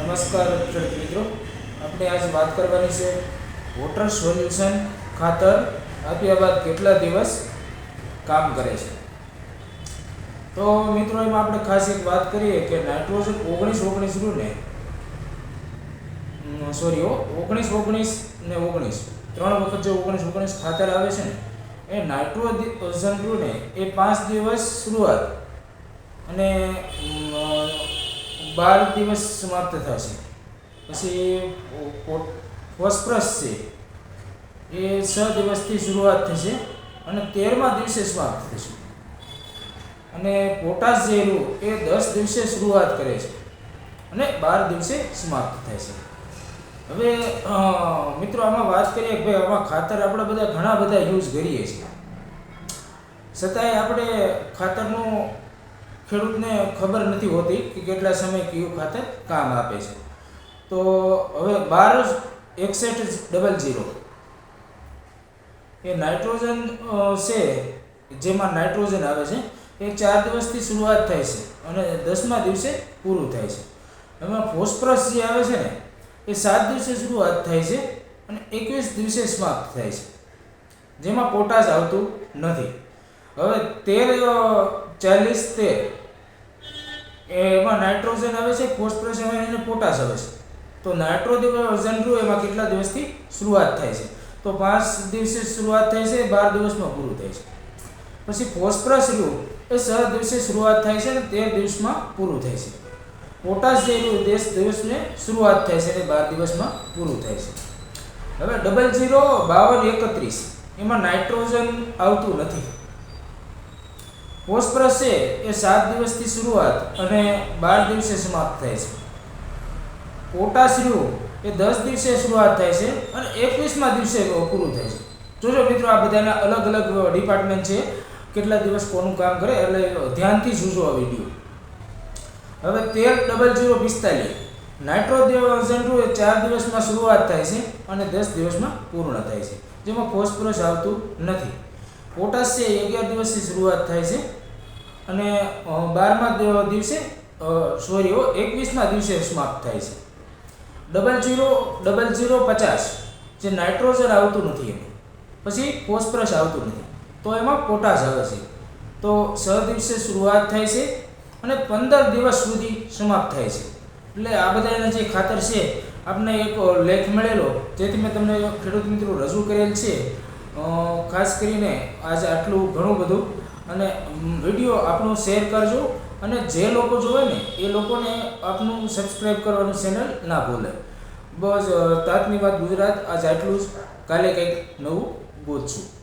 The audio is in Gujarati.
નમસ્કાર ખેડૂત મિત્રો. આપણે આજે વાત કરવાની છે વોટર સોલ્યુશન ખાતર આપ્યા બાદ કેટલા દિવસ કામ કરે છે. તો મિત્રો, એમાં આપણે ખાસ એક વાત કરીએ કે નાઇટ્રોજન ઓગણીસ ઓગણીસ રૂ ને સોરી ઓગણીસ ઓગણીસ ને ઓગણીસ, ત્રણ વખત જે ઓગણીસ ઓગણીસ ખાતર આવે છે ને, એ નાઇટ્રોજન રૂ ને એ પાંચ દિવસ શરૂઆત અને બાર દિવસ સમાપ્ત થશે. પછી વસ્પ્રસ છે. એ છ દિવસથી શરૂઆત થશે અને તેરમા દિવસે સમાપ્ત થશે. અને પોટાશ ઝેરું એ દસ દિવસે શરૂઆત કરે છે અને બાર દિવસે સમાપ્ત થાય છે. હવે મિત્રો આમાં વાત કરીએ કે ભાઈ આમાં ખાતર આપણે બધા ઘણા બધા યુઝ કરીએ છીએ. છતાંય આપણે ખાતરનું ખેડૂતને ખબર નથી હોતી કે કેટલા સમય કયું ખાતર કામ આપે છે. તો હવે બાર એકસઠ ડબલ જીરો એ નાઇટ્રોજન છે, જેમાં નાઇટ્રોજન આવે છે, એ ચાર દિવસથી શરૂઆત થાય છે અને દસમા દિવસે પૂરું થાય છે. એમાં ફોસ્ફરસ જે આવે છે ને, એ સાત દિવસે શરૂઆત થાય છે અને એકવીસ દિવસે સમાપ્ત થાય છે. જેમાં પોટાશ આવતું નથી. હવે તેર ચાલીસ, તેર એમાં નાઇટ્રોજન આવે છે, ફોસ્ફરસ આવે અને પોટાશ આવે છે. તો નાઇટ્રોજન રૂ એમાં કેટલા દિવસથી શરૂઆત થાય છે? તો પાંચ દિવસે શરૂઆત થાય છે, બાર દિવસમાં પૂરું થાય છે. પછી ફોસ્ફરસ રૂ એ સહ દિવસે શરૂઆત થાય છે અને તેર દિવસમાં પૂરું થાય છે. પોટાશ જે રૂ દેશ દિવસને શરૂઆત થાય છે અને બાર દિવસમાં પૂરું થાય છે. હવે ડબલ જીરો બાવન એકત્રીસ. એમાં નાઇટ્રોજન આવતું નથી. ફોસ્ફરસ છે એ સાત દિવસથી શરૂઆત અને બાર દિવસે સમાપ્ત થાય છે. પોટાશિયમ એ દસ દિવસે શરૂઆત થાય છે અને એકવીસમા દિવસે પૂરું થાય છે. જોજો મિત્રો, આ બધાના અલગ અલગ ડિપાર્ટમેન્ટ છે. કેટલા દિવસ કોનું કામ કરે એટલે ધ્યાનથી જોજો આ વીડિયો. હવે તેર ડબલ જીરો પિસ્તાલીસ. નાઇટ્રોજન એ ચાર દિવસમાં શરૂઆત થાય છે અને દસ દિવસમાં પૂર્ણ થાય છે. જેમાં ફોસ્ફરસ આવતું નથી. પોટાશ છે અગિયાર દિવસથી શરૂઆત થાય છે અને બારમા દિવસે સોરી એકવીસમા દિવસે સમાપ્ત થાય છે. ડબલ ઝીરો ડબલ ઝીરો પચાસ, જે નાઇટ્રોજન આવતું નથી એમ. પછી ફોસ્ફરસ આવતું નથી. તો એમાં પોટાશ આવે છે. તો છ દિવસે શરૂઆત થાય છે અને પંદર દિવસ સુધી સમાપ્ત થાય છે. એટલે આ બધાના જે ખાતર છે, આપને એક લેખ મળેલો, જેથી મેં તમને ખેડૂત મિત્રો રજૂ કરેલ છે. ખાસ કરીને આજે આટલું ઘણું બધું. અને વીડિયો આપણો શેર કરજો અને જે લોકો જોવે ને, એ લોકોને આપનું સબસ્ક્રાઈબ કરવાનું ચેનલ ના ભૂલે. બસ તાતની વાત ગુજરાત, આજ આટલું જ. કાલે કંઈક નવું ગોતશું